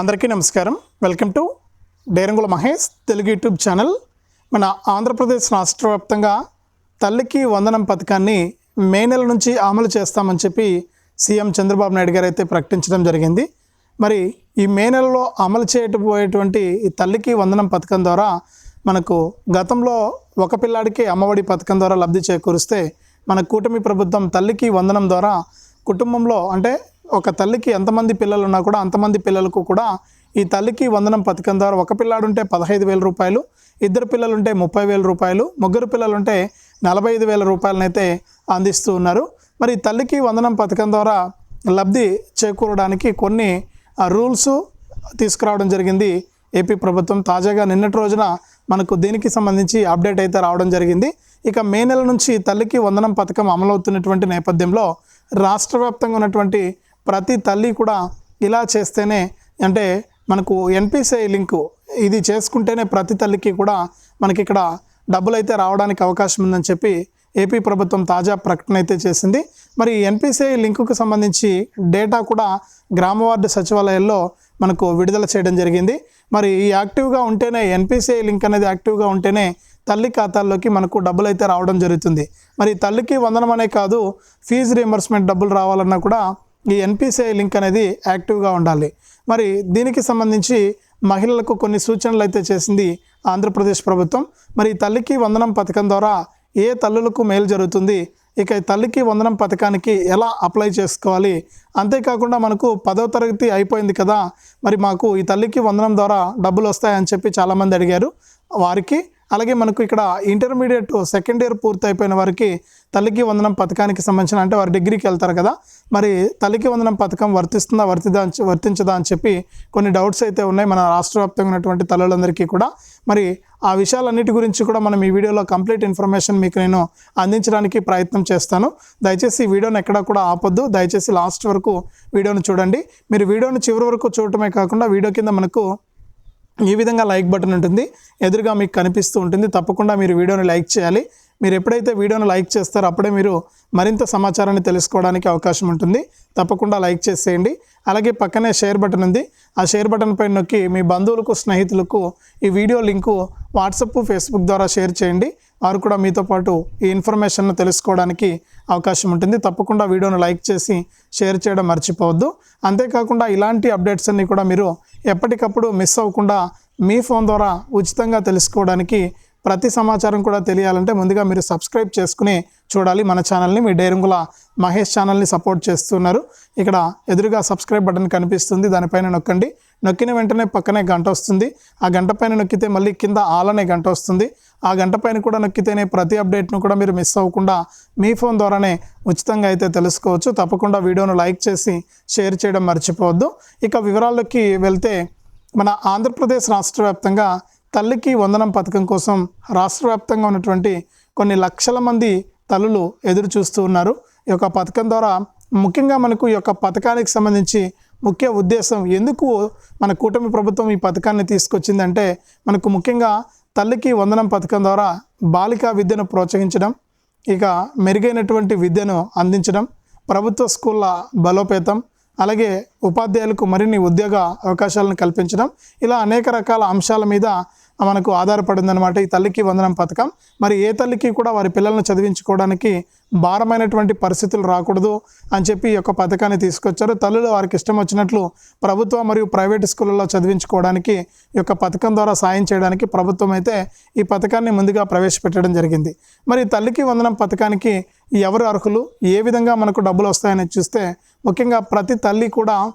అందరికీ నమస్కారం. Welcome to Derangula Mahesh Telugu YouTube channel. మన ఆంధ్రప్రదేశ్ రాష్ట్ర వ్యాప్తంగా తల్లికి వందనం పథకాన్ని మే నెల నుంచి అమలు చేస్తామని చెప్పి సీఎం చంద్రబాబు నాయుడు గారు అయితే ప్రకటించడం జరిగింది. మరి ఈ మే నెలలో అమలు చేయబోయేటువంటి ఈ తల్లికి వందనం పథకం ద్వారా మనకు గతంలో ఒక పిల్లాడికి అమ్మఒడి పథకం ద్వారా లబ్ధి చేకూరిస్తే మన కూటమి ప్రభుత్వం తల్లికి వందనం ద్వారా కుటుంబంలో అంటే ఒక తల్లికి ఎంతమంది పిల్లలు ఉన్నా కూడా అంతమంది పిల్లలకు కూడా ఈ తల్లికి వందనం పథకం ద్వారా ఒక పిల్లాడు ఉంటే పదహైదు వేల రూపాయలు ఇద్దరు పిల్లలు ఉంటే ముప్పై వేల రూపాయలు ముగ్గురు పిల్లలు ఉంటే నలభై ఐదు వేల రూపాయలనైతే అందిస్తూ ఉన్నారు. మరి తల్లికి వందనం పథకం ద్వారా లబ్ధి చేకూరడానికి కొన్ని రూల్స్ తీసుకురావడం జరిగింది ఏపీ ప్రభుత్వం. తాజాగా నిన్నటి రోజున మనకు దీనికి సంబంధించి అప్డేట్ అయితే రావడం జరిగింది. ఇక మే నెల నుంచి తల్లికి వందనం పథకం అమలవుతున్నటువంటి నేపథ్యంలో రాష్ట్ర వ్యాప్తంగా ఉన్నటువంటి ప్రతి తల్లి కూడా ఇలా చేస్తేనే అంటే మనకు ఎన్పిసిఐ లింకు ఇది చేసుకుంటేనే ప్రతి తల్లికి కూడా మనకి ఇక్కడ డబ్బులు అయితే రావడానికి అవకాశం ఉందని చెప్పి ఏపీ ప్రభుత్వం తాజా ప్రకటన అయితే చేసింది. మరి ఎన్పిసిఐ లింకుకు సంబంధించి డేటా కూడా గ్రామ వార్డు సచివాలయాల్లో మనకు విడుదల చేయడం జరిగింది. మరి ఈ యాక్టివ్గా ఉంటేనే ఎన్పిసిఐ లింక్ అనేది యాక్టివ్గా ఉంటేనే తల్లి ఖాతాల్లోకి మనకు డబ్బులు అయితే రావడం జరుగుతుంది. మరి తల్లికి వందనం అనే కాదు ఫీజు రీఎంబర్స్మెంట్ డబ్బులు రావాలన్నా కూడా ఈ ఎన్పిసిఐ లింక్ అనేది యాక్టివ్గా ఉండాలి. మరి దీనికి సంబంధించి మహిళలకు కొన్ని సూచనలు అయితే చేసింది ఆంధ్రప్రదేశ్ ప్రభుత్వం. మరి తల్లికి వందనం పథకం ద్వారా ఏ తల్లులకు మేలు జరుగుతుంది? ఇక ఈ తల్లికి వందనం పథకానికి ఎలా అప్లై చేసుకోవాలి? అంతేకాకుండా మనకు పదవ తరగతి అయిపోయింది కదా మరి మాకు ఈ తల్లికి వందనం ద్వారా డబ్బులు వస్తాయని చెప్పి చాలామంది అడిగారు. వారికి అలాగే మనకు ఇక్కడ ఇంటర్మీడియట్ సెకండ్ ఇయర్ పూర్తయిపోయిన వారికి తల్లికి వందనం పథకానికి సంబంధించిన అంటే వారు డిగ్రీకి వెళ్తారు కదా మరి తల్లికి వందనం పథకం వర్తిస్తుందా వర్తిదా అని వర్తించదా అని చెప్పి కొన్ని డౌట్స్ అయితే ఉన్నాయి మన రాష్ట్ర వ్యాప్తంగా ఉన్నటువంటి తల్లులందరికీ కూడా. మరి ఆ విషయాలన్నిటి గురించి కూడా మనం ఈ వీడియోలో కంప్లీట్ ఇన్ఫర్మేషన్ మీకు నేను అందించడానికి ప్రయత్నం చేస్తాను. దయచేసి ఈ వీడియోని ఎక్కడా కూడా ఆపొద్దు. దయచేసి లాస్ట్ వరకు వీడియోను చూడండి. మీరు వీడియోను చివరి వరకు చూడటమే కాకుండా వీడియో కింద మనకు ఈ విధంగా లైక్ బటన్ ఉంటుంది. ఎదురుగా మీకు కనిపిస్తూ ఉంటుంది. తప్పకుండా మీరు వీడియోని లైక్ చేయాలి. మీరు ఎప్పుడైతే వీడియోని లైక్ చేస్తారో అప్పుడే మీరు మరింత సమాచారాన్ని తెలుసుకోవడానికి అవకాశం ఉంటుంది. తప్పకుండా లైక్ చేసేయండి. అలాగే పక్కనే షేర్ బటన్ ఉంది. ఆ షేర్ బటన్ పైన నొక్కి మీ బంధువులకు స్నేహితులకు ఈ వీడియో లింకు వాట్సప్ ఫేస్బుక్ ద్వారా షేర్ చేయండి. వారు కూడా మీతో పాటు ఈ ఇన్ఫర్మేషన్ను తెలుసుకోవడానికి అవకాశం ఉంటుంది. తప్పకుండా వీడియోను లైక్ చేసి షేర్ చేయడం మర్చిపోవద్దు. అంతేకాకుండా ఇలాంటి అప్డేట్స్ అన్నీ కూడా మీరు ఎప్పటికప్పుడు మిస్ అవ్వకుండా మీ ఫోన్ ద్వారా ఉచితంగా తెలుసుకోవడానికి ప్రతి సమాచారం కూడా తెలియాలంటే ముందుగా మీరు సబ్స్క్రైబ్ చేసుకుని చూడాలి. మన ఛానల్ని మీ డైరింగుల మహేష్ ఛానల్ని సపోర్ట్ చేస్తున్నారు. ఇక్కడ ఎదురుగా సబ్స్క్రైబ్ బటన్ కనిపిస్తుంది. దానిపైన నొక్కండి. నొక్కిన వెంటనే పక్కనే గంట వస్తుంది. ఆ గంట పైన నొక్కితే మళ్ళీ కింద ఆల్ అనే గంట వస్తుంది. ఆ గంట పైన కూడా నొక్కితేనే ప్రతి అప్డేట్ను కూడా మీరు మిస్ అవ్వకుండా మీ ఫోన్ ద్వారానే ఉచితంగా అయితే తెలుసుకోవచ్చు. తప్పకుండా వీడియోను లైక్ చేసి షేర్ చేయడం మర్చిపోవద్దు. ఇక వివరాల్లోకి వెళ్తే మన ఆంధ్రప్రదేశ్ రాష్ట్ర వ్యాప్తంగా తల్లికి వందనం పథకం కోసం రాష్ట్ర వ్యాప్తంగా ఉన్నటువంటి కొన్ని లక్షల మంది తల్లులు ఎదురు చూస్తూ ఉన్నారు. ఈ యొక్క పథకం ద్వారా ముఖ్యంగా మనకు ఈ యొక్క పథకానికి సంబంధించి ముఖ్య ఉద్దేశం ఎందుకు మన కూటమి ప్రభుత్వం ఈ పథకాన్ని తీసుకొచ్చిందంటే మనకు ముఖ్యంగా తల్లికి వందనం పథకం ద్వారా బాలికా విద్యను ప్రోత్సహించడం ఇక మెరుగైనటువంటి విద్యను అందించడం ప్రభుత్వ స్కూళ్ళ బలోపేతం అలాగే ఉపాధ్యాయులకు మరిన్ని ఉద్యోగ అవకాశాలను కల్పించడం ఇలా అనేక రకాల అంశాల మీద మనకు ఆధారపడిందనమాట ఈ తల్లికి వందనం పథకం. మరి ఏ తల్లికి కూడా వారి పిల్లలను చదివించుకోవడానికి భారమైనటువంటి పరిస్థితులు రాకూడదు అని చెప్పి ఈ యొక్క పథకాన్ని తీసుకొచ్చారు. తల్లులు వారికి ఇష్టం వచ్చినట్లు ప్రభుత్వ మరియు ప్రైవేట్ స్కూళ్ళలో చదివించుకోవడానికి ఈ యొక్క పథకం ద్వారా సాయం చేయడానికి ప్రభుత్వం అయితే ఈ పథకాన్ని ముందుగా ప్రవేశపెట్టడం జరిగింది. మరి తల్లికి వందనం పథకానికి ఎవరు అర్హులు? ఏ విధంగా మనకు డబ్బులు వస్తాయని చూస్తే ముఖ్యంగా ప్రతి తల్లి కూడా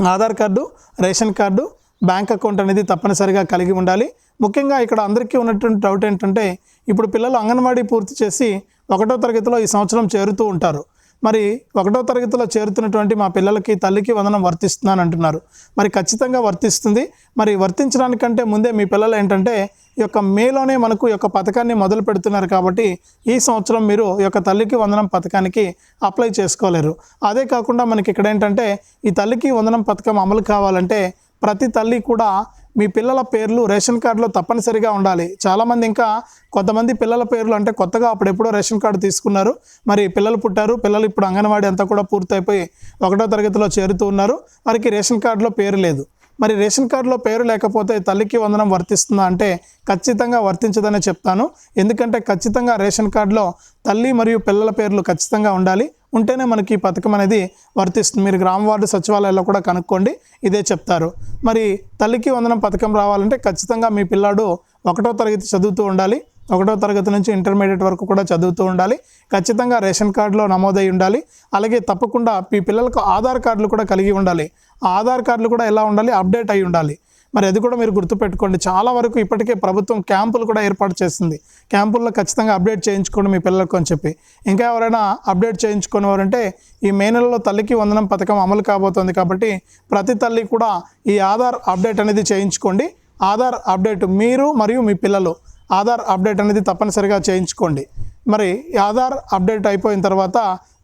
Aadhaar card ration card bank account అనేది తప్పనిసరిగా కలిగి ఉండాలి. ముఖ్యంగా ఇక్కడ అందరికీ ఉన్నటువంటి డౌట్ ఏంటంటే ఇప్పుడు పిల్లలు అంగన్వాడీ పూర్తి చేసి ఒకటో తరగతిలో ఈ సంవత్సరం చేరుతూ ఉంటారు. మరి ఒకటో తరగతిలో చేరుతున్నటువంటి మా పిల్లలకి తల్లికి వందనం వర్తిస్తున్నాను అంటున్నారు మరి ఖచ్చితంగా వర్తిస్తుంది. మరి వర్తించడానికంటే ముందే మీ పిల్లలు ఏంటంటే ఈ యొక్క మేలోనే మనకు ఈ యొక్క పథకాన్ని మొదలు పెడుతున్నారు కాబట్టి ఈ సంవత్సరం మీరు ఈ యొక్క తల్లికి వందనం పథకానికి అప్లై చేసుకోలేరు. అదే కాకుండా మనకి ఇక్కడ ఏంటంటే ఈ తల్లికి వందనం పథకం అమలు కావాలంటే ప్రతి తల్లి కూడా మీ పిల్లల పేర్లు రేషన్ కార్డులో తప్పనిసరిగా ఉండాలి. చాలామంది ఇంకా కొంతమంది పిల్లల పేర్లు అంటే కొత్తగా అప్పుడెప్పుడో రేషన్ కార్డు తీసుకున్నారు. మరి పిల్లలు పుట్టారు పిల్లలు ఇప్పుడు అంగన్వాడీ అంతా కూడా పూర్తయిపోయి ఒకటో తరగతిలో చేరుతూ ఉన్నారు. వారికి రేషన్ కార్డులో పేరు లేదు. మరి రేషన్ కార్డులో పేరు లేకపోతే తల్లికి వందనం వర్తిస్తుందా అంటే ఖచ్చితంగా వర్తించదనే చెప్తాను. ఎందుకంటే ఖచ్చితంగా రేషన్ కార్డులో తల్లి మరియు పిల్లల పేర్లు ఖచ్చితంగా ఉండాలి. ఉంటేనే మనకి ఈ పథకం అనేది వర్తిస్తుంది. మీరు గ్రామ వార్డు సచివాలయాల్లో కూడా కనుక్కోండి ఇదే చెప్తారు. మరి తల్లికి వందనం పథకం రావాలంటే ఖచ్చితంగా మీ పిల్లాడు ఒకటో తరగతి చదువుతూ ఉండాలి ఒకటో తరగతి నుంచి ఇంటర్మీడియట్ వరకు కూడా చదువుతూ ఉండాలి ఖచ్చితంగా రేషన్ కార్డులో నమోదై ఉండాలి అలాగే తప్పకుండా మీ పిల్లలకు ఆధార్ కార్డులు కూడా కలిగి ఉండాలి. ఆ ఆధార్ కార్డులు కూడా ఎలా ఉండాలి? అప్డేట్ అయి ఉండాలి. మరి అది కూడా మీరు గుర్తుపెట్టుకోండి. చాలా వరకు ఇప్పటికే ప్రభుత్వం క్యాంపులు కూడా ఏర్పాటు చేస్తుంది క్యాంపుల్లో ఖచ్చితంగా అప్డేట్ చేయించుకోండి మీ పిల్లలకు అని చెప్పి. ఇంకా ఎవరైనా అప్డేట్ చేయించుకునే అంటే ఈ మే నెలలో తల్లికి వందనం పథకం అమలు కాబోతోంది కాబట్టి ప్రతి తల్లి కూడా ఈ ఆధార్ అప్డేట్ అనేది చేయించుకోండి. ఆధార్ అప్డేట్ మీరు మరియు మీ పిల్లలు ఆధార్ అప్డేట్ అనేది తప్పనిసరిగా చేయించుకోండి. మరి ఆధార్ అప్డేట్ అయిపోయిన తర్వాత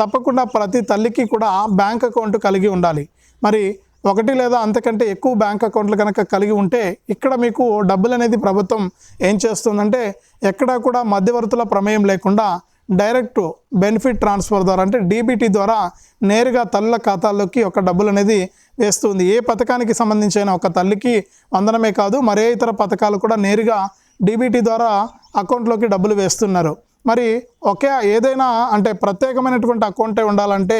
తప్పకుండా ప్రతి తల్లికి కూడా బ్యాంక్ అకౌంట్ కలిగి ఉండాలి. మరి ఒకటి లేదా అంతకంటే ఎక్కువ బ్యాంక్ అకౌంట్లు కనుక కలిగి ఉంటే ఇక్కడ మీకు డబ్బులు అనేది ప్రభుత్వం ఏం చేస్తుందంటే ఎక్కడా కూడా మధ్యవర్తుల ప్రమేయం లేకుండా డైరెక్ట్ బెనిఫిట్ ట్రాన్స్ఫర్ ద్వారా అంటే డీబీటీ ద్వారా నేరుగా తల్లుల ఖాతాల్లోకి ఒక డబ్బులు అనేది వేస్తుంది. ఏ పథకానికి సంబంధించిన ఒక తల్లికి వందనమే కాదు మరే ఇతర పథకాలు కూడా నేరుగా డీబీటీ ద్వారా అకౌంట్లోకి డబ్బులు వేస్తున్నారు. మరి ఒకే ఏదైనా అంటే ప్రత్యేకమైనటువంటి అకౌంటే ఉండాలంటే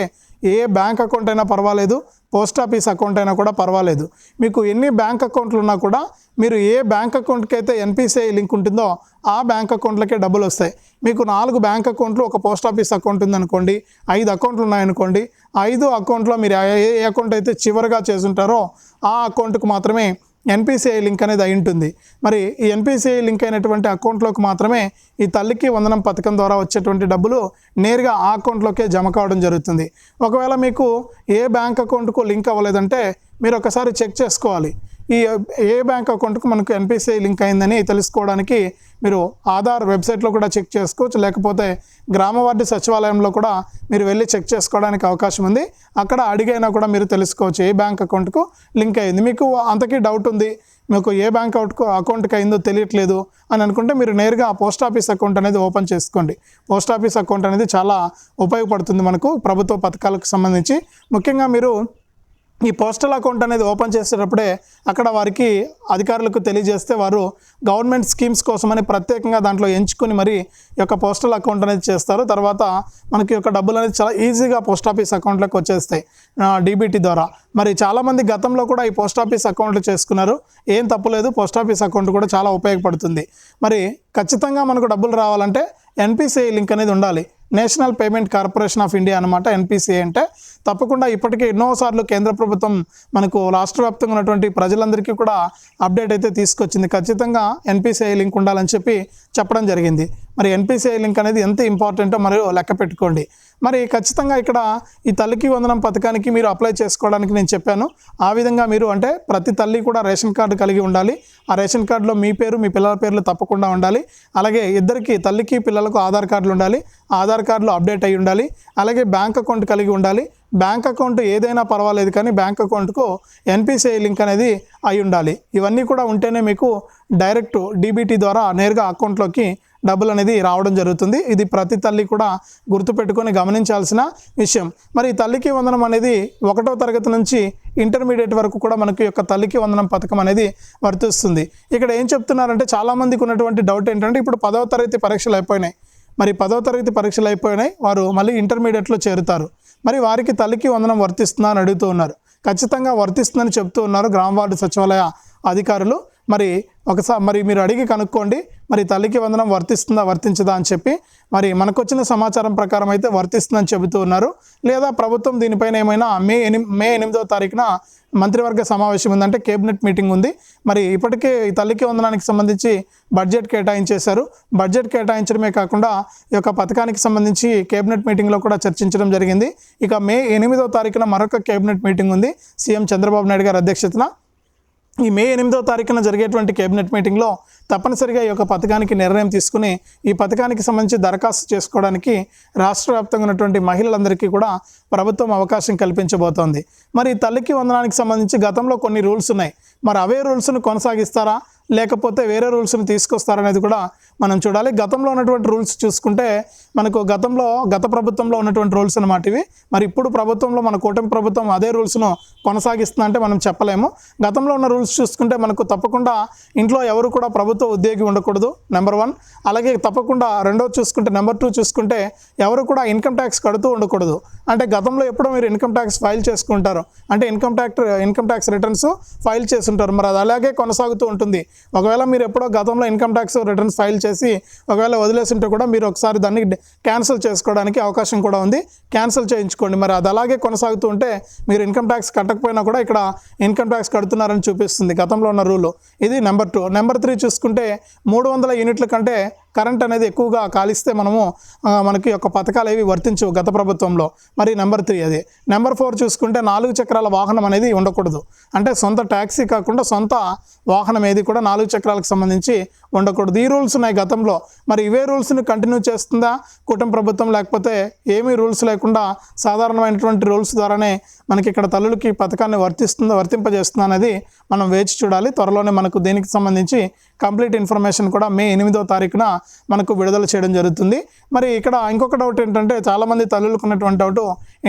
ఏ బ్యాంక్ అకౌంట్ అయినా పర్వాలేదు పోస్ట్ ఆఫీస్ అకౌంట్ అయినా కూడా పర్వాలేదు. మీకు ఎన్ని బ్యాంక్ అకౌంట్లు ఉన్నా కూడా మీరు ఏ బ్యాంక్ అకౌంట్కి అయితే ఎన్పిసిఐ లింక్ ఉంటుందో ఆ బ్యాంక్ అకౌంట్లకే డబ్బులు వస్తాయి. మీకు నాలుగు బ్యాంక్ అకౌంట్లు ఒక పోస్ట్ ఆఫీస్ అకౌంట్ ఉందనుకోండి ఐదు అకౌంట్లు ఉన్నాయనుకోండి ఐదు అకౌంట్లో మీరు ఏ ఏ అకౌంట్ అయితే చివరిగా చేసుంటారో ఆ అకౌంట్కి మాత్రమే ఎన్పిసిఐ లింక్ అనేది అయి ఉంటుంది. మరి ఈ ఎన్పిసిఐ లింక్ అయినటువంటి అకౌంట్లోకి మాత్రమే ఈ తల్లికి వందనం పథకం ద్వారా వచ్చేటువంటి డబ్బులు నేరుగా ఆ అకౌంట్లోకే జమ కావడం జరుగుతుంది. ఒకవేళ మీకు ఏ బ్యాంక్ అకౌంట్కు లింక్ అవ్వలేదంటే మీరు ఒకసారి చెక్ చేసుకోవాలి. ఈ ఏ బ్యాంక్ అకౌంట్కు మనకు ఎన్పిసిఐ లింక్ అయిందని తెలుసుకోవడానికి మీరు ఆధార్ వెబ్సైట్లో కూడా చెక్ చేసుకోవచ్చు. లేకపోతే గ్రామ వార్డు సచివాలయంలో కూడా మీరు వెళ్ళి చెక్ చేసుకోవడానికి అవకాశం ఉంది. అక్కడ అడిగైనా కూడా మీరు తెలుసుకోవచ్చు ఏ బ్యాంక్ అకౌంట్కు లింక్ అయింది. మీకు అంతకీ డౌట్ ఉంది మీకు ఏ బ్యాంక్ అకౌంట్కు అకౌంట్కి అయిందో తెలియట్లేదు అని అనుకుంటే మీరు నేరుగా పోస్ట్ ఆఫీస్ అకౌంట్ అనేది ఓపెన్ చేసుకోండి. పోస్ట్ ఆఫీస్ అకౌంట్ అనేది చాలా ఉపయోగపడుతుంది మనకు ప్రభుత్వ పథకాలకు సంబంధించి. ముఖ్యంగా మీరు ఈ పోస్టల్ అకౌంట్ అనేది ఓపెన్ చేసేటప్పుడే అక్కడ వారికి అధికారులకు తెలియజేస్తే వారు గవర్నమెంట్ స్కీమ్స్ కోసమని ప్రత్యేకంగా దాంట్లో ఎంచుకొని మరి ఈ యొక్క పోస్టల్ అకౌంట్ అనేది చేస్తారు. తర్వాత మనకి యొక్క డబ్బులు అనేది చాలా ఈజీగా పోస్ట్ ఆఫీస్ అకౌంట్లోకి వచ్చేస్తాయి డీబీటీ ద్వారా. మరి చాలామంది గతంలో కూడా ఈ పోస్ట్ ఆఫీస్ అకౌంట్లు చేసుకున్నారు. ఏం తప్పులేదు పోస్ట్ ఆఫీస్ అకౌంట్ కూడా చాలా ఉపయోగపడుతుంది. మరి ఖచ్చితంగా మనకు డబ్బులు రావాలంటే ఎన్పిసిఐ లింక్ అనేది ఉండాలి. National Payment Corporation of India అనమాట ఎన్పిసిఐ అంటే. తప్పకుండా ఇప్పటికే ఎన్నోసార్లు కేంద్ర ప్రభుత్వం మనకు రాష్ట్ర వ్యాప్తంగా ఉన్నటువంటి ప్రజలందరికీ కూడా అప్డేట్ అయితే తీసుకొచ్చింది. ఖచ్చితంగా ఎన్పిసిఐ లింక్ ఉండాలని చెప్పి చెప్పడం జరిగింది. మరి ఎన్పిసిఐ లింక్ అనేది ఎంత ఇంపార్టెంటో మరి లెక్క పెట్టుకోండి. మరి ఖచ్చితంగా ఇక్కడ ఈ తల్లికి వందనం పథకానికి మీరు అప్లై చేసుకోవడానికి నేను చెప్పాను. ఆ విధంగా మీరు అంటే ప్రతి తల్లి కూడా రేషన్ కార్డు కలిగి ఉండాలి. ఆ రేషన్ కార్డులో మీ పేరు మీ పిల్లల పేర్లు తప్పకుండా ఉండాలి. అలాగే ఇద్దరికి తల్లికి పిల్లలకు ఆధార్ కార్డులు ఉండాలి. ఆధార్ కార్డులు అప్డేట్ అయి ఉండాలి. అలాగే బ్యాంక్ అకౌంట్ కలిగి ఉండాలి. బ్యాంక్ అకౌంట్ ఏదైనా పర్వాలేదు కానీ బ్యాంక్ అకౌంట్కు ఎన్పిసిఐ లింక్ అనేది అయి ఉండాలి. ఇవన్నీ కూడా ఉంటేనే మీకు డైరెక్ట్ డీబీటీ ద్వారా నేరుగా అకౌంట్లోకి డబ్బులు అనేది రావడం జరుగుతుంది. ఇది ప్రతి తల్లి కూడా గుర్తుపెట్టుకొని గమనించాల్సిన విషయం. మరి ఈ తల్లికి వందనం అనేది ఒకటో తరగతి నుంచి ఇంటర్మీడియట్ వరకు కూడా మనకి యొక్క తల్లికి వందనం పథకం అనేది వర్తిస్తుంది. ఇక్కడ ఏం చెప్తున్నారంటే చాలామందికి ఉన్నటువంటి డౌట్ ఏంటంటే ఇప్పుడు పదవ తరగతి పరీక్షలు అయిపోయినాయి. మరి పదవ తరగతి పరీక్షలు అయిపోయినాయి. వారు మళ్ళీ ఇంటర్మీడియట్లో చేరుతారు. మరి వారికి తల్లికి వందనం వర్తిస్తుందా అని అడుగుతూ ఉన్నారు. ఖచ్చితంగా వర్తిస్తుందని చెప్తూ ఉన్నారు గ్రామ వార్డు సచివాలయ అధికారులు. మరి ఒకసారి మరి మీరు అడిగి కనుక్కోండి. మరి తల్లికి వందనం వర్తిస్తుందా వర్తించదా అని చెప్పి మరి మనకు వచ్చిన సమాచారం ప్రకారం అయితే వర్తిస్తుందని చెబుతూ ఉన్నారు. లేదా ప్రభుత్వం దీనిపైన ఏమైనా మే ఎని మే ఎనిమిదో తారీఖున మంత్రివర్గ సమావేశం ఉందంటే కేబినెట్ మీటింగ్ ఉంది. మరి ఇప్పటికే ఈ తల్లికి వందనానికి సంబంధించి బడ్జెట్ కేటాయించేశారు. బడ్జెట్ కేటాయించడమే కాకుండా ఈ యొక్క పథకానికి సంబంధించి కేబినెట్ మీటింగ్లో కూడా చర్చించడం జరిగింది. ఇక మే ఎనిమిదో తారీఖున మరొక కేబినెట్ మీటింగ్ ఉంది. సీఎం చంద్రబాబు నాయుడు గారి అధ్యక్షతన ఈ మే ఎనిమిదో తారీఖున జరిగేటువంటి కేబినెట్ మీటింగ్లో తప్పనిసరిగా ఈ యొక్క పథకానికి నిర్ణయం తీసుకుని ఈ పథకానికి సంబంధించి దరఖాస్తు చేసుకోవడానికి రాష్ట్ర వ్యాప్తంగా ఉన్నటువంటి మహిళలందరికీ కూడా ప్రభుత్వం అవకాశం కల్పించబోతోంది. మరి ఈ తల్లికి వందనానికి సంబంధించి గతంలో కొన్ని రూల్స్ ఉన్నాయి. మరి అవే రూల్స్ను కొనసాగిస్తారా? లేకపోతే వేరే రూల్స్ని తీసుకొస్తారనేది కూడా మనం చూడాలి. గతంలో ఉన్నటువంటి రూల్స్ చూసుకుంటే మనకు గతంలో గత ప్రభుత్వంలో ఉన్నటువంటి రూల్స్ అనమాట ఇవి. మరి ఇప్పుడు ప్రభుత్వంలో మన కూటమి ప్రభుత్వం అదే రూల్స్ను కొనసాగిస్తుందంటే అంటే మనం చెప్పలేము. గతంలో ఉన్న రూల్స్ చూసుకుంటే మనకు తప్పకుండా ఇంట్లో ఎవరు కూడా ప్రభుత్వ ఉద్యోగి ఉండకూడదు నెంబర్ వన్. అలాగే తప్పకుండా రెండో చూసుకుంటే నెంబర్ టూ చూసుకుంటే ఎవరు కూడా ఇన్కమ్ ట్యాక్స్ కడుతూ ఉండకూడదు. అంటే గతంలో ఎప్పుడో మీరు ఇన్కమ్ ట్యాక్స్ ఫైల్ చేసుకుంటారు. అంటే income tax income tax returns file చేసి ఉంటారు మరి అది అలాగే కొనసాగుతూ ఉంటుంది. ఒకవేళ మీరు ఎప్పుడో గతంలో ఇన్కమ్ ట్యాక్స్ రిటర్న్స్ ఫైల్ చేసి ఒకవేళ వదిలేసుంటే కూడా మీరు ఒకసారి దాన్ని క్యాన్సిల్ చేసుకోవడానికి అవకాశం కూడా ఉంది. క్యాన్సిల్ చేయించుకోండి. మరి అది అలాగే కొనసాగుతూ ఉంటే మీరు ఇన్కమ్ ట్యాక్స్ కట్టకపోయినా కూడా ఇక్కడ ఇన్కమ్ ట్యాక్స్ కడుతున్నారని చూపిస్తుంది గతంలో ఉన్న రూలు. ఇది నెంబర్ టూ. నెంబర్ త్రీ చూసుకుంటే మూడు వందల యూనిట్ల కంటే కరెంట్ అనేది ఎక్కువగా కాలిస్తే మనము మనకి యొక్క పథకాలు ఏవి వర్తించవు గత ప్రభుత్వంలో. మరి నెంబర్ త్రీ అది. నెంబర్ ఫోర్ చూసుకుంటే నాలుగు చక్రాల వాహనం అనేది ఉండకూడదు. అంటే సొంత ట్యాక్సీ కాకుండా సొంత వాహనం ఏది కూడా నాలుగు చక్రాలకు సంబంధించి ఉండకూడదు. ఈ రూల్స్ ఉన్నాయి గతంలో. మరి ఇవే రూల్స్ని కంటిన్యూ చేస్తుందా? కుటుంబ ప్రభుత్వం లేకపోతే ఏమీ రూల్స్ లేకుండా సాధారణమైనటువంటి రూల్స్ ద్వారానే మనకి ఇక్కడ తల్లులకి పథకాన్ని వర్తిస్తుందా వర్తింపజేస్తుందా అనేది మనం వేచి చూడాలి. త్వరలోనే మనకు దీనికి సంబంధించి కంప్లీట్ ఇన్ఫర్మేషన్ కూడా మే ఎనిమిదో తారీఖున మనకు విడుదల చేయడం జరుగుతుంది. మరి ఇక్కడ ఇంకొక డౌట్ ఏంటంటే చాలామంది తల్లులకున్నటువంటి డౌట్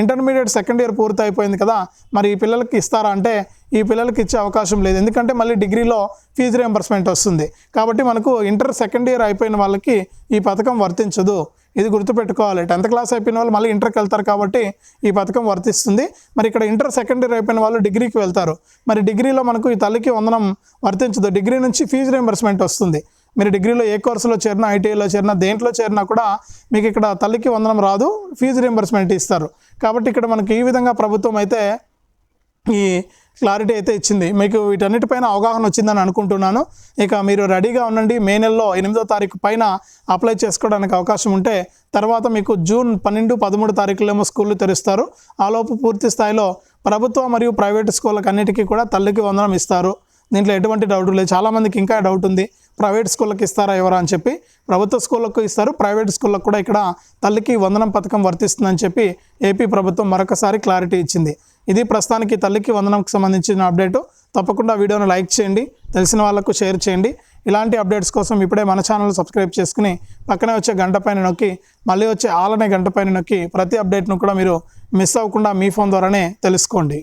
ఇంటర్మీడియట్ సెకండ్ ఇయర్ పూర్తి అయిపోయింది కదా మరి ఈ పిల్లలకి ఇస్తారా అంటే ఈ పిల్లలకి ఇచ్చే అవకాశం లేదు. ఎందుకంటే మళ్ళీ డిగ్రీలో ఫీజు రియంబర్స్మెంట్ వస్తుంది. కాబట్టి మనకు ఇంటర్ సెకండ్ ఇయర్ అయిపోయిన వాళ్ళకి ఈ పథకం వర్తించదు. ఇది గుర్తుపెట్టుకోవాలి. టెన్త్ క్లాస్ అయిపోయిన వాళ్ళు మళ్ళీ ఇంటర్కి వెళ్తారు కాబట్టి ఈ పథకం వర్తిస్తుంది. మరి ఇక్కడ ఇంటర్ సెకండరీ అయిపోయిన వాళ్ళు డిగ్రీకి వెళ్తారు. మరి డిగ్రీలో మనకు ఈ తల్లికి వందనం వర్తించదు. డిగ్రీ నుంచి ఫీజు రియంబర్స్మెంట్ వస్తుంది. మీరు డిగ్రీలో ఏ కోర్సులో చేరినా ఐటీఐలో చేరినా దేంట్లో చేరినా కూడా మీకు ఇక్కడ తల్లికి వందనం రాదు ఫీజు రియంబర్స్మెంట్ ఇస్తారు. కాబట్టి ఇక్కడ మనకి ఈ విధంగా ప్రభుత్వం అయితే ఈ క్లారిటీ అయితే ఇచ్చింది. మీకు వీటన్నిటిపైన అవగాహన వచ్చిందని అనుకుంటున్నాను. ఇక మీరు రెడీగా ఉండండి. మే నెలలో ఎనిమిదో తారీఖు పైన అప్లై చేసుకోవడానికి అవకాశం ఉంటే తర్వాత మీకు జూన్ పన్నెండు పదమూడు తారీఖులేమో స్కూళ్ళు తెరుస్తారు. ఆలోపు పూర్తి స్థాయిలో ప్రభుత్వ మరియు ప్రైవేట్ స్కూళ్ళకి అన్నిటికీ కూడా తల్లికి వందనం ఇస్తారు. దీంట్లో ఎటువంటి డౌట్ లేదు. చాలామందికి ఇంకా డౌట్ ఉంది. ప్రైవేట్ స్కూళ్ళకి ఇస్తారా ఎవరా అని చెప్పి. ప్రభుత్వ స్కూళ్ళకు ఇస్తారు. ప్రైవేట్ స్కూళ్ళకు కూడా ఇక్కడ తల్లికి వందనం పథకం వర్తిస్తుందని చెప్పి ఏపీ ప్రభుత్వం మరొకసారి క్లారిటీ ఇచ్చింది. ఇది ప్రస్తుతానికి తల్లికి వందనంకి సంబంధించిన అప్డేటు. తప్పకుండా వీడియోను లైక్ చేయండి తెలిసిన వాళ్ళకు షేర్ చేయండి. ఇలాంటి అప్డేట్స్ కోసం ఇప్పుడే మన ఛానల్ సబ్స్క్రైబ్ చేసుకుని పక్కనే వచ్చే గంట పైన నొక్కి మళ్ళీ వచ్చే ఆలనే గంట పైన నొక్కి ప్రతి అప్డేట్ను కూడా మీరు మిస్ అవ్వకుండా మీ ఫోన్ ద్వారానే తెలుసుకోండి.